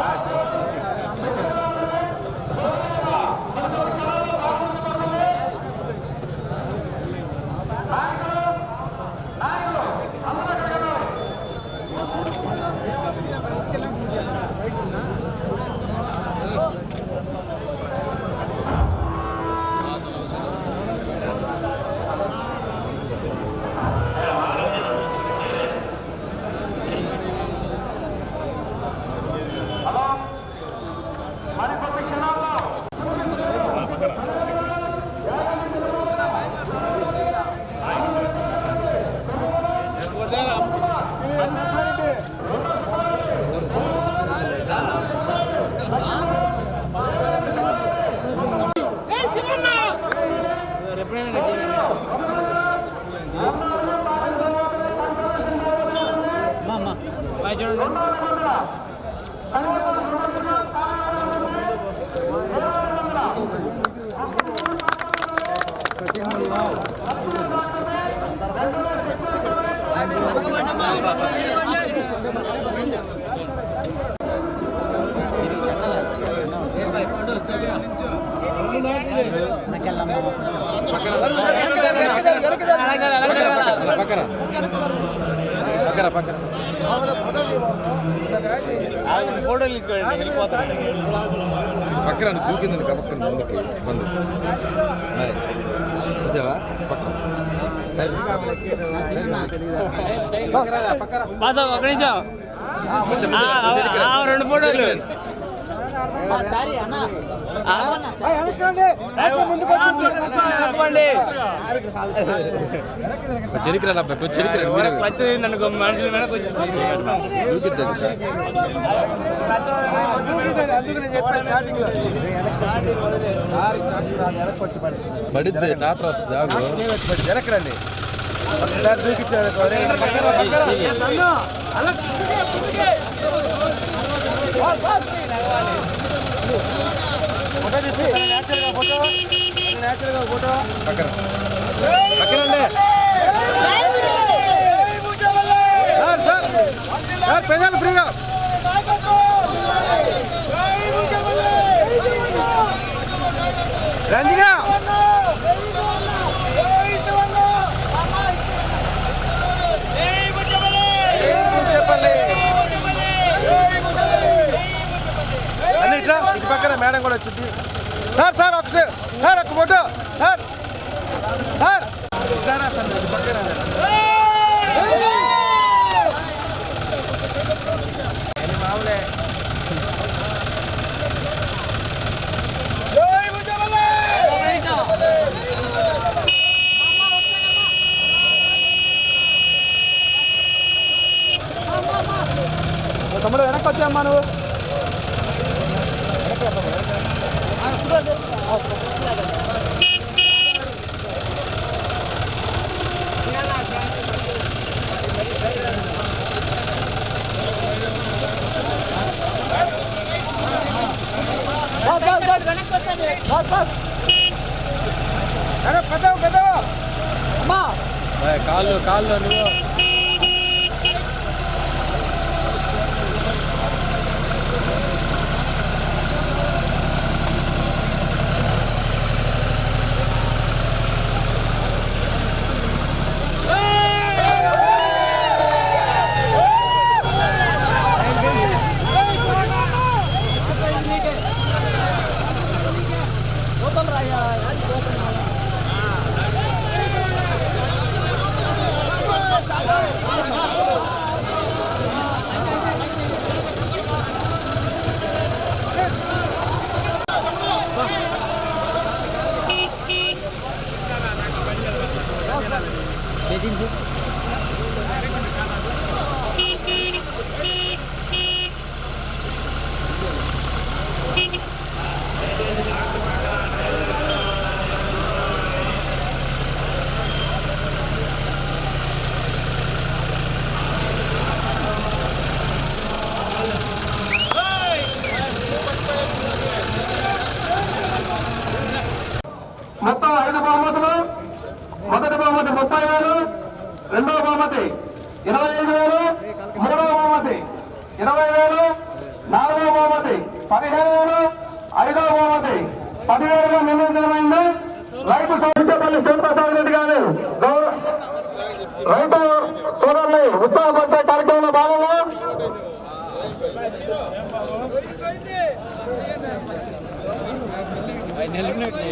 Bye. Sir పక్కన పక్కన పక్కన ఫోటోలు తీసుకోండి వెళ్ళిపోతాను పక్కన దూకిందని పక్కన ముందుకి బంధు చూసావా పక్కన పక్కన ఒక నిమిషం రెండు ఫోటోలు చెప్పండి. చెరికిరా కొంచెం చెరికిరా మీరు. క్లచ్ నన్ను మనుషుల వచ్చింది కష్టం. దూకిద్ది పడిద్ది టాటర్ వస్తుంది ఆగు. వెనకరండి ఒకసారి దూకిచ్చారు ఫోటో తీసి న్యాచురల్గా ఫోటో న్యాచురల్గా ఫోటో పక్కన పక్కనండి సార్ సార్ సార్ ప్రజలు ఫ్రీగా రంజిగా చెప్పండి అన్ని ఇట్లా ఇటు పక్కన మేడం కూడా వచ్చింది. సార్ సార్ ఒకసారి సార్ ఒక ఫోటో సార్ సార్. పక్కన? காலில் காலில் வந்து Dediğim gibi పదివేలుగా నిర్ణయించడమైంది రైతు సోదరుపల్లి శివప్రసాద్ రెడ్డి గారు రైతు సోదరుని ఉత్సాహపరిచే కార్యక్రమంలో భాగంగా నిలిపినట్టు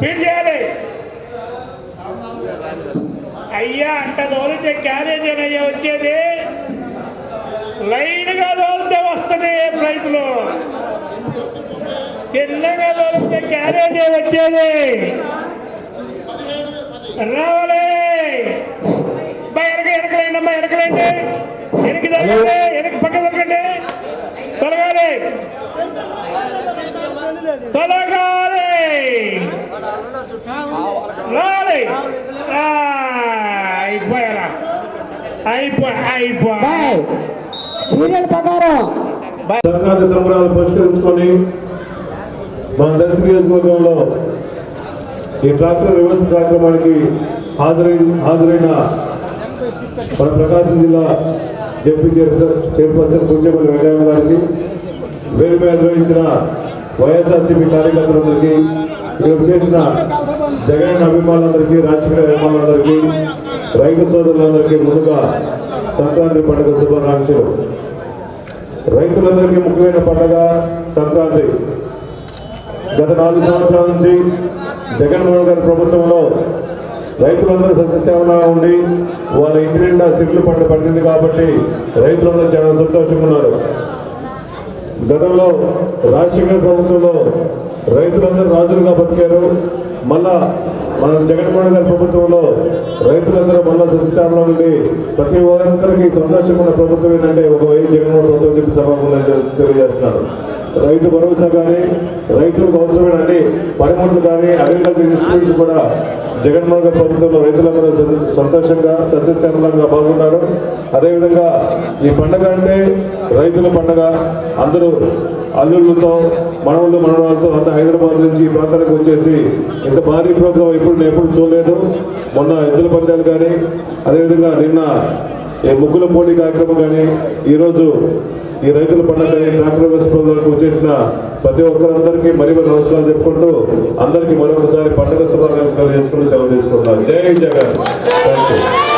స్పీడ్ చేయాలి? అయ్యా అంట తోలితే క్యారేజ్ అయ్యా వచ్చేది? లైన్గా తోలితే వస్తుంది ప్రైస్లో చిన్నగా తోలితే క్యారేజీ వచ్చేది? రావాలి. బా వెనక వెనకలేండి అమ్మా వెనకలేండి ఎనక జరగండి పక్క జరగండి తొలగాలి. తొలగాలి. రాలి. అయిపోయారా? అయిపోయి అయిపోయి. సంక్రాంతి సంబరాలు పురస్కరించుకొని మన దర్శక నియోజకవర్గంలో ఈ ట్రాక్టర్ రివర్స్ కార్యక్రమానికి హాజరై హాజరైన మన ప్రకాశం జిల్లా డిప్యూటీ చైర్పర్సన్ కూర్చోపల్లి వెంకయ్య గారికి మీద నిర్వహించిన వైఎస్ఆర్సీపీ కార్యకర్తలందరికీ ఇక్కడ చేసిన జగన్ అభిమానులందరికీ రాజకీయ అభిమానులందరికీ రైతు సోదరులందరికీ ముందుగా సంక్రాంతి పండుగ శుభాకాంక్షలు. రైతులందరికీ ముఖ్యమైన పండుగ సంక్రాంతి. గత నాలుగు సంవత్సరాల నుంచి జగన్మోహన్ గారి ప్రభుత్వంలో రైతులందరూ సస్యసేవలా ఉండి వాళ్ళ ఇంటి నిండా సిట్లు పంట పండింది కాబట్టి రైతులందరూ చాలా సంతోషంగా ఉన్నారు. గతంలో రాజశేఖర ప్రభుత్వంలో రైతులందరూ రాజులుగా బతికారు. మళ్ళా మన జగన్మోహన్ గారి ప్రభుత్వంలో రైతులందరూ మళ్ళా సస్యశ్యామలో ఉండి ప్రతి ఒక్కరికి సంతోషమైన ప్రభుత్వం ఏంటంటే ఒక వైపు జగన్మోహన్ ప్రభుత్వం చెప్పి సభాములు తెలియజేస్తున్నారు. రైతు భరోసా కానీ రైతులకు అవసరమైన అన్ని పనిముట్లు కానీ అగ్రికల్చర్ ఇన్స్టిట్యూట్స్ కూడా జగన్మోహన్ గారి ప్రభుత్వంలో రైతులందరూ సంతోషంగా సస్యశ్యామలంగా బాగున్నారు. అదేవిధంగా ఈ పండగ అంటే రైతుల పండగ. అందరూ అల్లుళ్ళతో మనవులు మనవాళ్ళతో అంత హైదరాబాద్ నుంచి ఈ ప్రాంతానికి వచ్చేసి ఇంత భారీ ప్రోగ్రాం ఎప్పుడు నేను ఎప్పుడు చూడలేదు. మొన్న ఎద్దుల పందాలు కానీ అదేవిధంగా నిన్న ఈ ముగ్గుల పోటీ కార్యక్రమం కానీ ఈరోజు ఈ రైతుల పండుగ కానీ ట్రాక్టర్ వేసుకోవడానికి వచ్చేసిన ప్రతి ఒక్కరందరికీ మరి మరి నమస్కారాలు చెప్పుకుంటూ అందరికీ మరొకసారి పండుగ శుభాకాంక్షలు చేసుకుంటూ సెలవు తీసుకుంటున్నారు జై జగన్. Thank you